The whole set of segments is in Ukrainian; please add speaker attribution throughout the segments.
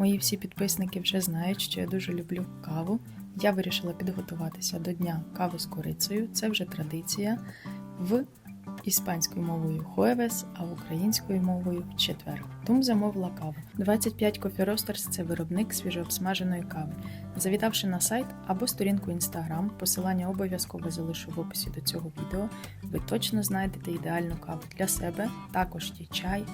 Speaker 1: Мої всі підписники вже знають, що я дуже люблю каву. Я вирішила підготуватися до дня кави з корицею. Це вже традиція в іспанською мовою хуевес, а українською мовою четвер. Тому замовила каву. 25 Coffee Roasters – це виробник свіжообсмаженої кави. Завітавши на сайт або сторінку Instagram, посилання обов'язково залишу в описі до цього відео. Ви точно знайдете ідеальну каву для себе. Також є чай,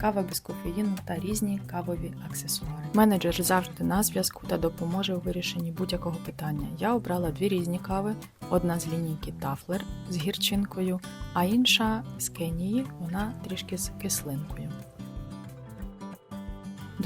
Speaker 1: кава без кофеїну та різні кавові аксесуари. Менеджер завжди на зв'язку та допоможе у вирішенні будь-якого питання. Я обрала дві різні кави: одна з лінійки Тафлер з гірчинкою, а інша з Кенії, вона трішки з кислинкою.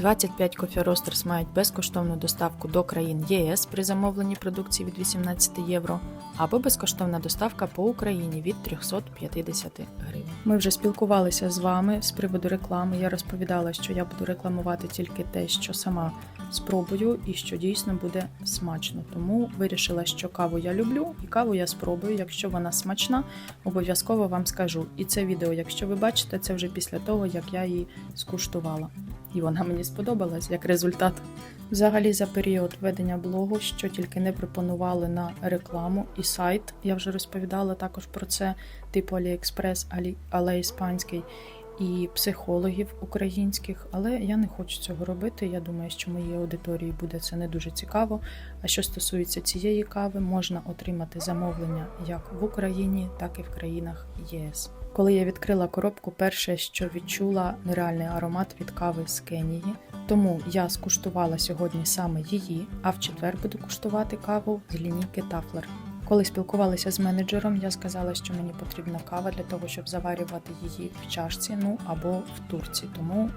Speaker 1: 25 Coffee Roasters мають безкоштовну доставку до країн ЄС при замовленні продукції від 18 євро або безкоштовна доставка по Україні від 350 гривень. Ми вже спілкувалися з вами з приводу реклами. Я розповідала, що я буду рекламувати тільки те, що сама спробую, і що дійсно буде смачно. Тому вирішила, що каву я люблю, і каву я спробую. Якщо вона смачна, обов'язково вам скажу. І це відео, якщо ви бачите, це вже після того, як я її скуштувала. І вона мені сподобалась як результат. Взагалі, за період ведення блогу, що тільки не пропонували на рекламу і сайт. Я вже розповідала також про це, типу AliExpress, але іспанський, і психологів українських. Але я не хочу цього робити. Я думаю, що моїй аудиторії буде це не дуже цікаво. А що стосується цієї кави, можна отримати замовлення як в Україні, так і в країнах ЄС. Коли я відкрила коробку, перше, що відчула нереальний аромат від кави з Кенії. Тому я скуштувала сьогодні саме її, а в четвер буду куштувати каву з лінійки Тафлер. Коли спілкувалася з менеджером, я сказала, що мені потрібна кава для того, щоб заварювати її в чашці, ну або в турці. Тому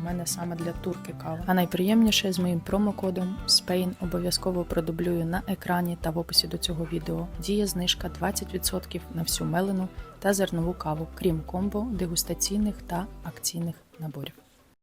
Speaker 1: в мене саме для турки кава. А найприємніше з моїм промокодом SPAIN обов'язково продублюю на екрані та в описі до цього відео. Діє знижка 20% на всю мелену та зернову каву, крім комбо, дегустаційних та акційних наборів.